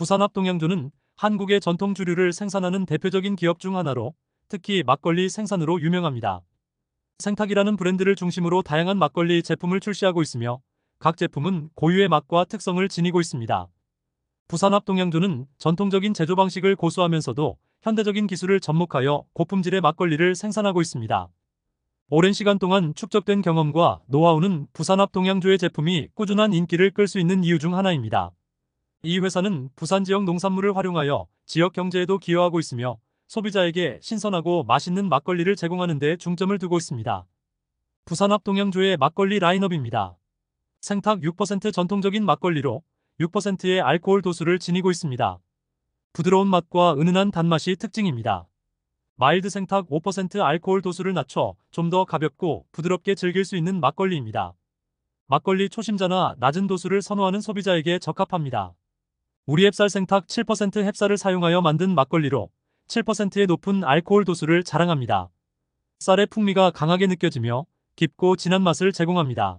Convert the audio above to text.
부산합동양조는 한국의 전통 주류를 생산하는 대표적인 기업 중 하나로 특히 막걸리 생산으로 유명합니다. 생탁이라는 브랜드를 중심으로 다양한 막걸리 제품을 출시하고 있으며 각 제품은 고유의 맛과 특성을 지니고 있습니다. 부산합동양조는 전통적인 제조 방식을 고수하면서도 현대적인 기술을 접목하여 고품질의 막걸리를 생산하고 있습니다. 오랜 시간 동안 축적된 경험과 노하우는 부산합동양조의 제품이 꾸준한 인기를 끌 수 있는 이유 중 하나입니다. 이 회사는 부산 지역 농산물을 활용하여 지역 경제에도 기여하고 있으며 소비자에게 신선하고 맛있는 막걸리를 제공하는 데 중점을 두고 있습니다. 부산합동양조의 막걸리 라인업입니다. 생탁 6% 전통적인 막걸리로 6%의 알코올 도수를 지니고 있습니다. 부드러운 맛과 은은한 단맛이 특징입니다. 마일드 생탁 5% 알코올 도수를 낮춰 좀 더 가볍고 부드럽게 즐길 수 있는 막걸리입니다. 막걸리 초심자나 낮은 도수를 선호하는 소비자에게 적합합니다. 우리 햅쌀 생탁 7% 햅쌀을 사용하여 만든 막걸리로 7%의 높은 알코올 도수를 자랑합니다. 쌀의 풍미가 강하게 느껴지며 깊고 진한 맛을 제공합니다.